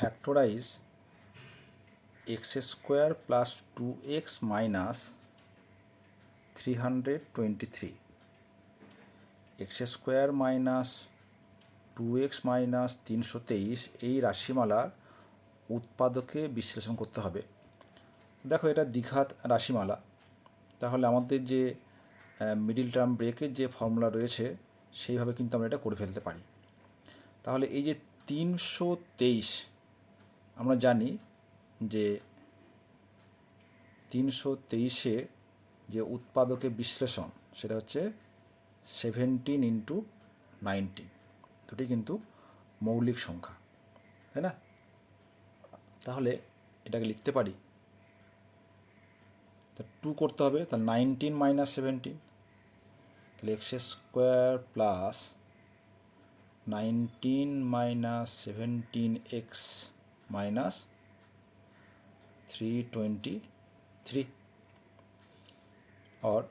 Factorise x square plus two x minus three hundred twenty three x square minus two x minus তিনশো তেইশ এই রাশিমালার উৎপাদকে বিশ্লেষণ করতে হবে। দেখো এটা দ্বিঘাত রাশিমালা। তাহলে আমাদের যে মিডিল টার্ম ব্রেকের যে ফর্মুলা রয়েছে, সেইভাবে কিন্তু আমরা এটা করে ফেলতে পারি। তাহলে এই যে তিনশো তেইশ আমরা জানি যে তিনশো তেইশে যে উৎপাদকে বিশ্লেষণ, সেটা হচ্ছে সেভেন্টিন ইন্টু নাইনটিন দুটি কিন্তু মৌলিক সংখ্যা, তাই না? তাহলে এটাকে লিখতে পারি। তা টু করতে হবে, তাহলে নাইনটিন মাইনাস সেভেন্টিন তাহলে x square plus nineteen minus seventeen x minus three twenty three और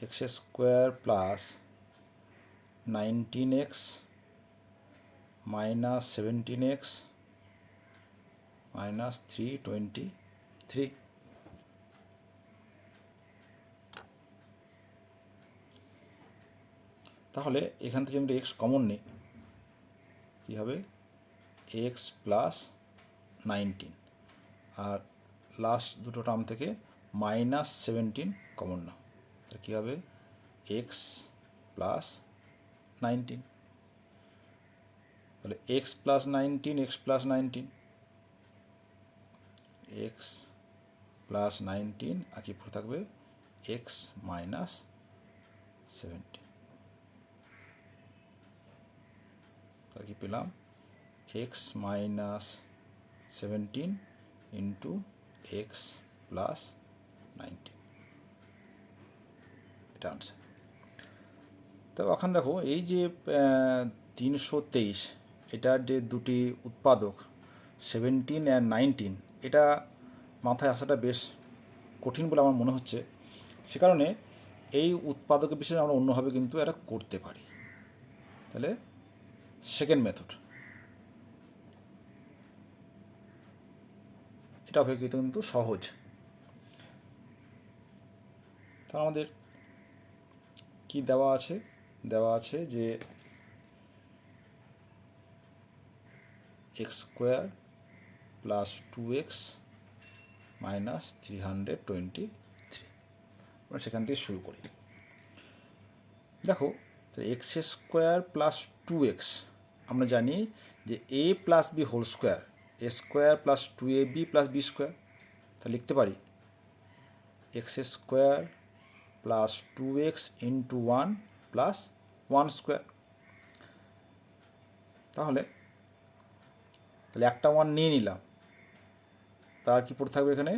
x square plus nineteen x minus seventeen x minus three twenty three তাহলে এখান থেকে আমরা এক্স কমন নিই কী হবে এক্স প্লাস নাইনটিন আর লাস্ট দুটো টার্ম থেকে মাইনাস সেভেন্টিন কমন নাও তাহলে কী হবে? এক্স প্লাস নাইনটিন তাহলে x plus nineteen x plus nineteen x plus nineteen আর কি থাকবে? এক্স মাইনাস সেভেন্টিন তাহলে কি পেলাম? X minus seventeen into x plus nineteen এটা আনসার তো এখন দেখো, এই যে তিনশো তেইশ এটার যে দুটি উৎপাদক সেভেন্টিন অ্যান্ড নাইনটিন এটা মাথায় আসাটা বেশ কঠিন বলে আমার মনে হচ্ছে। সে কারণে এই উৎপাদকের বিষয়ে আমরা অন্যভাবে কিন্তু এটা করতে পারি। তাহলে সেকেন্ড মেথড এটা অপেক্ষিত কিন্তু সহজ। তাহলে আমাদের কি দেওয়া আছে? দেওয়া আছে যে x square plus two x minus three hundred twenty three আমরা সেখান থেকে শুরু করি। দেখো x square plus two x আমরা জানি যে a plus b whole square a square plus two a b plus b square, তা লিখতে পারি? X square plus two x into one plus one square. তাহলে তাহলে একটা ওয়ান নিয়ে নিলাম। তার কি পড়ে থাকবে এখানে?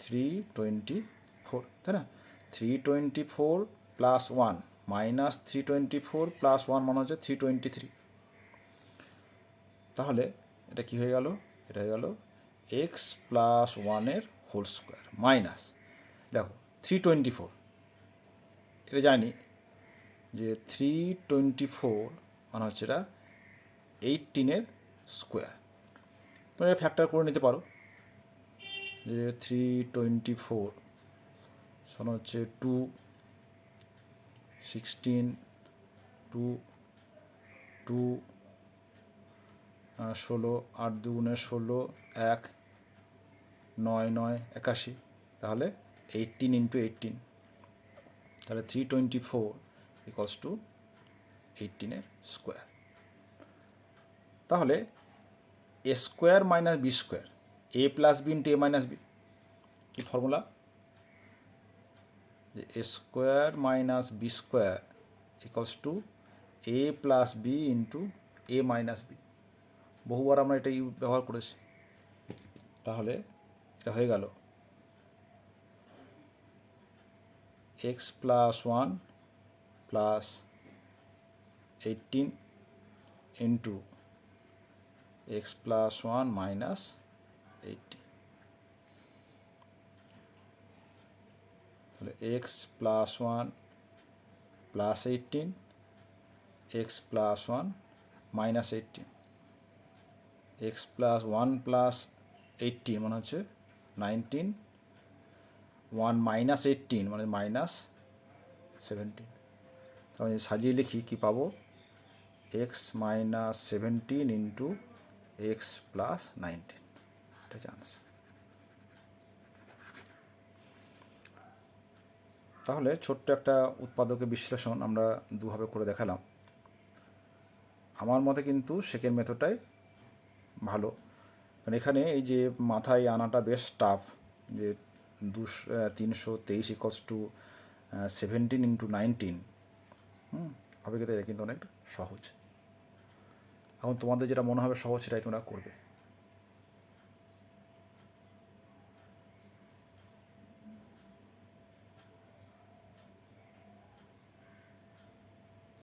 থ্রি টোয়েন্টি ফোর, তাই না? Three twenty four plus one minus three twenty four plus one মানে হচ্ছে থ্রি টোয়েন্টি থ্রি। তাহলে এটা কি হয়ে গেল? এটা হয়ে গেল এক্স প্লাস ওয়ানের হোল স্কোয়ার মাইনাস দেখো থ্রি টোয়েন্টি ফোর এটা জানি যে থ্রি টোয়েন্টি ফোর মানে হচ্ছে এটা এইটিনের স্কোয়ার তোমরা এটা ফ্যাক্টর করে নিতে পারো। যে থ্রি টোয়েন্টি ফোর শোনো হচ্ছে টু সিক্সটিন টু টু ষোলো, আট দুগুণে ষোলো, এক, নয় নয়, একাশি। তাহলে এইটিন ইন্টু এইটিন তাহলে three twenty four equals two এইটিনের square তাহলে a square minus b square a plus b into a minus b কি ফর্মুলা যে a square minus b square equals two a plus b into a minus b বহুবার আমরা এটা ব্যবহার করেছি। তাহলে এটা হয়ে গেল। X plus one plus eighteen into x plus one minus eighteen তাহলে x plus one plus eighteen x plus one minus eighteen x plus one plus eighteen মানে হচ্ছে নাইনটিন ওয়ান মাইনাস এইটিন মানে মাইনাস সেভেন্টিন যদি সাজিয়ে লিখি কী পাবো? X minus seventeen into x plus nineteen এটা চান্স তাহলে ছোট্ট একটা উৎপাদকের বিশ্লেষণ আমরা দুভাবে করে দেখালাম। আমার মতে কিন্তু সেকেন্ড মেথডটাই ভালো। কারণ এখানে এই যে মাথায় আনাটা বেশ টাফ যে দুশো তিনশো তেইশ equals two seventeen into nineteen হুম হবে এটা কিন্তু অনেক সহজ। এখন তোমাদের যেটা মনে হবে সহজ সেটাই তোমরা করবে।